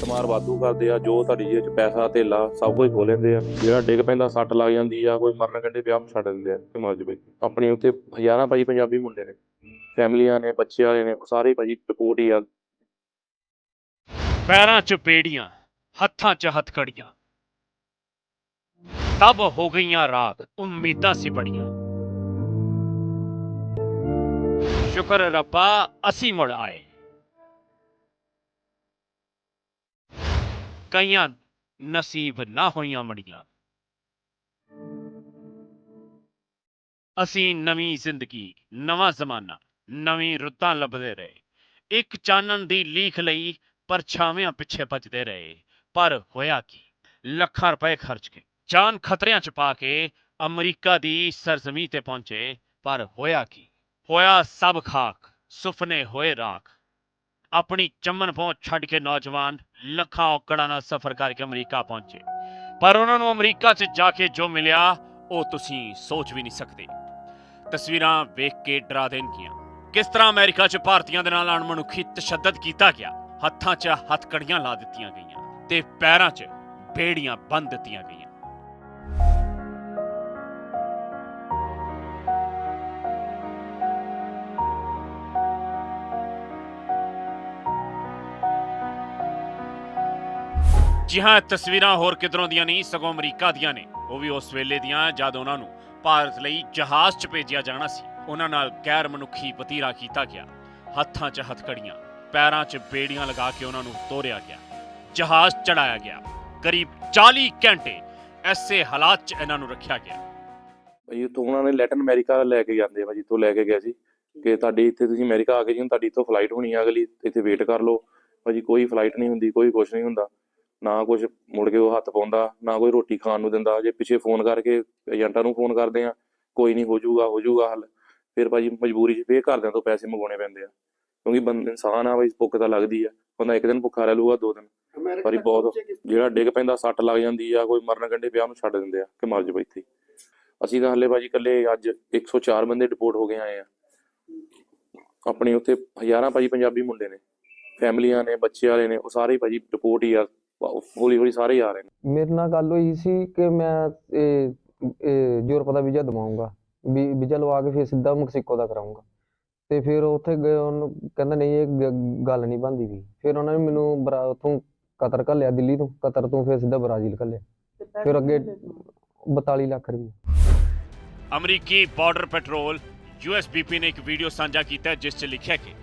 ਕੁੱਟਮਾਰ ਵਾਧੂ ਕਰਦੇ ਆ, ਜੋ ਤੁਹਾਡੀ ਜੇਬ 'ਚ ਪੈਸਾ, ਧੇਲਾ, ਸਭ ਕੁਝ ਖੋ ਲੈਂਦੇ ਆ। ਜਿਹੜਾ ਡਿੱਗ ਪੈਂਦਾ, ਸੱਟ ਲੱਗ ਜਾਂਦੀ ਆ, ਕੋਈ ਮਰਨ ਕੰਢੇ ਪਿਆ ਛੱਡ ਦਿੰਦੇ ਆ, ਤੇ ਮਰ ਜਵੇ। ਆਪਣੇ ਉੱਤੇ ਹਜ਼ਾਰਾਂ ਭਾਈ ਪੰਜਾਬੀ ਮੁੰਡੇ ਨੇ, ਫੈਮਲੀਆਂ ਨੇ, ਬੱਚੇ ਵਾਲੇ ਨੇ, ਸਾਰੇ ਭਾਜੀ ਰਿਪੋਰਟ ਹੀ ਆ। ਪੈਰਾਂ 'ਚ ਪੇੜੀਆਂ ਹੱਥਾਂ 'ਚ ਹਥਕੜੀਆਂ। ਤਬ ਹੋ ਗਈਆਂ ਰਾਤ, ਉਮੀਦਾਂ ਸੀ ਬੜੀਆਂ। ਸ਼ੁਕਰ ਰੱਬਾ, ਅਸੀਂ ਮੁੜ ਆਏ। ਕਈਆਂ ਨਸੀਬ ਨਾ ਹੋਈਆਂ ਮੜੀਆਂ। ਅਸੀਂ ਨਵੀਂ ਜ਼ਿੰਦਗੀ, ਨਵਾਂ ਜ਼ਮਾਨਾ, ਨਵੀਂ ਰੁੱਤਾਂ ਲੱਭਦੇ ਰਹੇ। ਇੱਕ ਚਾਨਣ ਦੀ ਲੀਖ ਲਈ ਪਰਛਾਵਿਆਂ ਪਿੱਛੇ ਭੱਜਦੇ ਰਹੇ। ਪਰ ਹੋਇਆ ਕੀ? ਲੱਖਾਂ ਰੁਪਏ ਖਰਚ ਕੇ, ਜਾਨ ਖਤਰਿਆਂ 'ਚ ਪਾ ਕੇ ਅਮਰੀਕਾ ਦੀ ਸਰਜ਼ਮੀ ਤੇ ਪਹੁੰਚੇ। ਪਰ ਹੋਇਆ ਕੀ? ਹੋਇਆ ਸਭ ਖਾਕ ਸੁਪਨੇ ਹੋਏ ਰਾਖ। ਆਪਣੀ ਚੰਮਨ ਪਹੁੰਚ ਛੱਡ ਕੇ ਨੌਜਵਾਨ ਲੱਖਾਂ ਔਕੜਾਂ ਨਾਲ ਸਫ਼ਰ ਕਰਕੇ ਅਮਰੀਕਾ ਪਹੁੰਚੇ। ਪਰ ਉਹਨਾਂ ਨੂੰ ਅਮਰੀਕਾ 'ਚ ਜਾ ਕੇ ਜੋ ਮਿਲਿਆ, ਉਹ ਤੁਸੀਂ ਸੋਚ ਵੀ ਨਹੀਂ ਸਕਦੇ। ਤਸਵੀਰਾਂ ਵੇਖ ਕੇ ਡਰਾ ਦੇਣਗੀਆਂ। ਕਿਸ ਤਰ੍ਹਾਂ ਅਮਰੀਕਾ 'ਚ ਭਾਰਤੀਆਂ ਦੇ ਨਾਲ ਅਣਮਨੁੱਖੀ ਤਸ਼ੱਦਦ ਕੀਤਾ ਗਿਆ? ਹੱਥਾਂ 'ਚ ਹੱਥਕੜੀਆਂ ਲਾ ਦਿੱਤੀਆਂ ਗਈਆਂ ਤੇ ਪੈਰਾਂ 'ਚ ਬੇੜੀਆਂ ਬੰਨ ਦਿੱਤੀਆਂ ਗਈਆਂ। ਜੀ ਹਾਂ, ਤਸਵੀਰਾਂ ਹੋਰ ਕਿਧਰੋਂ ਦੀਆਂ ਨਹੀਂ ਸਗੋਂ ਅਮਰੀਕਾ ਦੀਆਂ ਨੇ। ਉਹ ਵੀ ਉਸ ਵੇਲੇ ਦੀਆਂ, ਜਦ ਉਹਨਾਂ ਨੂੰ ਭਾਰਤ ਲਈ ਜਹਾਜ਼ 'ਚ ਭੇਜਿਆ ਜਾਣਾ ਸੀ। ਉਹਨਾਂ ਨਾਲ ਗੈਰ ਮਨੁੱਖੀ ਵਤੀਰਾ ਕੀਤਾ ਗਿਆ। ਹੱਥਾਂ 'ਚ ਹਥਕੜੀਆਂ, ਪੈਰਾਂ 'ਚ ਬੇੜੀਆਂ ਲਗਾ ਕੇ ਉਹਨਾਂ ਨੂੰ ਤੋਰਿਆ ਗਿਆ। ਜਹਾਜ਼ ਚੜਾਇਆ ਗਿਆ। ਕਰੀਬ 40 ਘੰਟੇ ਐਸੇ ਹਾਲਾਤ 'ਚ ਇਹਨਾਂ ਨੂੰ ਰੱਖਿਆ ਗਿਆ। ਭਾਜੀ ਉੱਥੋਂ ਉਹਨਾਂ ਨੇ ਲੈਟਨ ਅਮਰੀਕਾ ਲੈ ਕੇ ਜਾਂਦੇ ਭਾਜੀ ਇੱਥੋਂ ਲੈ ਕੇ ਗਿਆ ਸੀ। ਕਿ ਤੁਹਾਡੀ ਇੱਥੇ ਤੁਸੀਂ ਅਮਰੀਕਾ ਆ ਗਏ ਜੀ, ਹੁਣ ਤੁਹਾਡੀ ਇੱਥੋਂ ਫਲਾਈਟ ਹੋਣੀ ਆ ਅਗਲੀ, ਇੱਥੇ ਵੇਟ ਕਰ ਲਓ। ਭਾਜੀ ਕੋਈ ਫਲਾਈਟ ਨਹੀਂ ਹੁੰਦੀ, ਕੋਈ ਕੁਝ ਨਹੀਂ ਹੁੰਦਾ। ਨਾ ਕੁਝ ਮੁੜ ਕੇ ਉਹ ਹੱਥ ਪਾਉਂਦਾ ਨਾ ਕੋਈ ਰੋਟੀ ਖਾਣ ਨੂੰ ਦਿੰਦਾ। ਜੇ ਪਿੱਛੇ ਫੋਨ ਕਰਕੇ ਏਜੰਟਾਂ ਨੂੰ ਫੋਨ ਕਰਦੇ ਆ ਕੋਈ ਨਹੀਂ ਹੋ ਜਾਊਗਾ ਹੋ ਜਾਊਗਾ ਹੱਲ। ਫਿਰ ਭਾਜੀ ਮਜਬੂਰੀ 'ਚ ਫੇਰ ਘਰਦਿਆਂ ਤੋਂ ਪੈਸੇ ਮੰਗਾਉਣੇ ਪੈਂਦੇ ਆ। ਕਿਉਂਕਿ ਬੰਦ ਇਨਸਾਨ ਆ ਭਾਈ ਭੁੱਖ ਤਾਂ ਲੱਗਦੀ ਆ। ਬੰਦਾ ਇੱਕ ਦਿਨ ਭੁੱਖਾ ਰਹਿ ਲੂਗਾ ਦੋ ਦਿਨ। ਭਾਜੀ ਬਹੁਤ ਜਿਹੜਾ ਡਿੱਗ ਪੈਂਦਾ ਸੱਟ ਲੱਗ ਜਾਂਦੀ ਆ ਕੋਈ ਮਰਨ ਕੰਢੇ ਪਿਆ ਉਹਨੂੰ ਛੱਡ ਦਿੰਦੇ ਆ ਕਿ ਮਰ ਜਾ ਇੱਥੇ। ਅਸੀਂ ਤਾਂ ਹੱਲੇ ਭਾਜੀ ਇਕੱਲੇ ਅੱਜ 104 ਬੰਦੇ ਡਿਪੋਰਟ ਹੋ ਕੇ ਆਏ ਆ। ਆਪਣੇ ਉੱਤੇ ਹਜ਼ਾਰਾਂ ਭਾਜੀ ਪੰਜਾਬੀ ਮੁੰਡੇ ਨੇ। ਫੈਮਲੀਆਂ ਨੇ ਬੱਚੇ ਵਾਲੇ ਨੇ ਉਹ ਸਾਰੇ ਭਾਜੀ ਰਿਪੋਰਟ ਹੀ ਆ। ਹੌਲੀ ਹੌਲੀ ਸਾਰੇ ਆ ਰਹੇ ਨੇ। ਮੇਰੇ ਨਾਲ ਗੱਲ ਹੋਈ ਸੀ ਕਿ ਮੈਂ ਇਹ ਇਹ ਯੂਰਪ ਦਾ ਵੀਜ਼ਾ ਦਵਾਉਂਗਾ ਵੀ ਵੀਜ਼ਾ ਲਵਾ ਕੇ ਫਿਰ ਸਿੱਧਾ ਮੈਕਸੀਕੋ ਦਾ ਕਰਾਉਂਗਾ ਤੇ ਫਿਰ ਉੱਥੇ ਗਏ ਉਹਨੂੰ ਕਹਿੰਦਾ ਨਹੀਂ ਇਹ ਗੱਲ ਨਹੀਂ ਬਣਦੀ ਵੀ ਫਿਰ ਉਹਨਾਂ ਨੇ ਮੈਨੂੰ ਬਰਾ ਉੱਥੋਂ ਕਤਰ ਘੱਲਿਆ ਦਿੱਲੀ ਤੋਂ। ਕਤਰ ਤੋਂ ਫਿਰ ਸਿੱਧਾ ਬ੍ਰਾਜ਼ੀਲ ਘੱਲਿਆ। ਫਿਰ ਅੱਗੇ ਕਿੰਨੇ ਸੀ? 42 ਲੱਖ ਰੁਪਏ। ਅਮਰੀਕੀ ਬਾਰਡਰ ਪੈਟਰੋਲ ਯੂਐਸਬੀਪੀ ਨੇ ਇੱਕ ਵੀਡੀਓ ਸਾਂਝਾ ਕੀਤਾ ਹੈ ਜਿਸ 'ਚ ਲਿਖਿਆ ਕਿ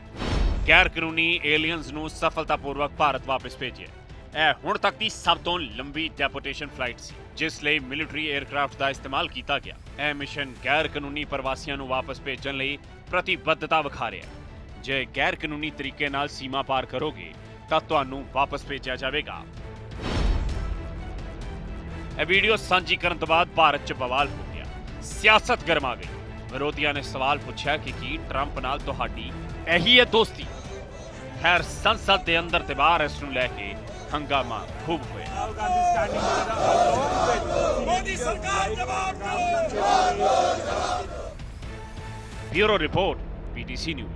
ਗੈਰ ਕਾਨੂੰਨੀ ਏਲੀਅਨਸ ਨੂੰ ਸਫਲਤਾਪੂਰਵਕ ਭਾਰਤ ਵਾਪਸ ਭੇਜਿਆ। ਇਹ ਹੁਣ ਤੱਕ ਦੀ ਸਭ ਤੋਂ ਲੰਬੀ ਡੈਪੋਟੇਸ਼ਨ ਫਲਾਈਟ ਸੀ, ਜਿਸ ਲਈ ਮਿਲਟਰੀ 에ਅਰਕ੍ਰਾਫਟ ਦਾ ਇਸਤੇਮਾਲ ਕੀਤਾ ਗਿਆ। ਇਹ ਮਿਸ਼ਨ ਗੈਰ ਕਾਨੂੰਨੀ ਪ੍ਰਵਾਸੀਆਂ ਨੂੰ ਵਾਪਸ ਭੇਜਣ ਲਈ ਪ੍ਰਤੀਬੱਧਤਾ ਵਿਖਾ ਰਿਹਾ ਹੈ। ਜੇ ਗੈਰ ਕਾਨੂੰਨੀ ਤਰੀਕੇ ਨਾਲ ਸੀਮਾ ਪਾਰ ਕਰੋਗੇ, ਤਾਂ ਤੁਹਾਨੂੰ ਵਾਪਸ ਭੇਜਿਆ ਜਾਵੇਗਾ। ਇਹ ਵੀਡੀਓ ਸਾਂਝੀ ਕਰਨ ਤੋਂ ਬਾਅਦ ਭਾਰਤ 'ਚ ਬਵਾਲ ਹੋ ਗਿਆ। ਸਿਆਸਤ ਗਰਮਾ ਗਈ। ਵਿਰੋਧੀਆਂ ਨੇ ਸਵਾਲ ਪੁੱਛਿਆ ਕਿ ਕੀ ਟਰੰਪ ਨਾਲ ਤੁਹਾਡੀ ਇਹੀ ਹੈ ਦੋਸਤੀ? ਖੈਰ, ਸੰਸਦ ਦੇ ਅੰਦਰ ਤੇ ਬਾਹਰ ਇਸ ਨੂੰ ਲੈ ਕੇ ਹੰਗਾਮਾ ਖੂਬ ਹੋਇਆ ਮੋਦੀ ਸਰਕਾਰ ਜਵਾਬ ਦਿਓ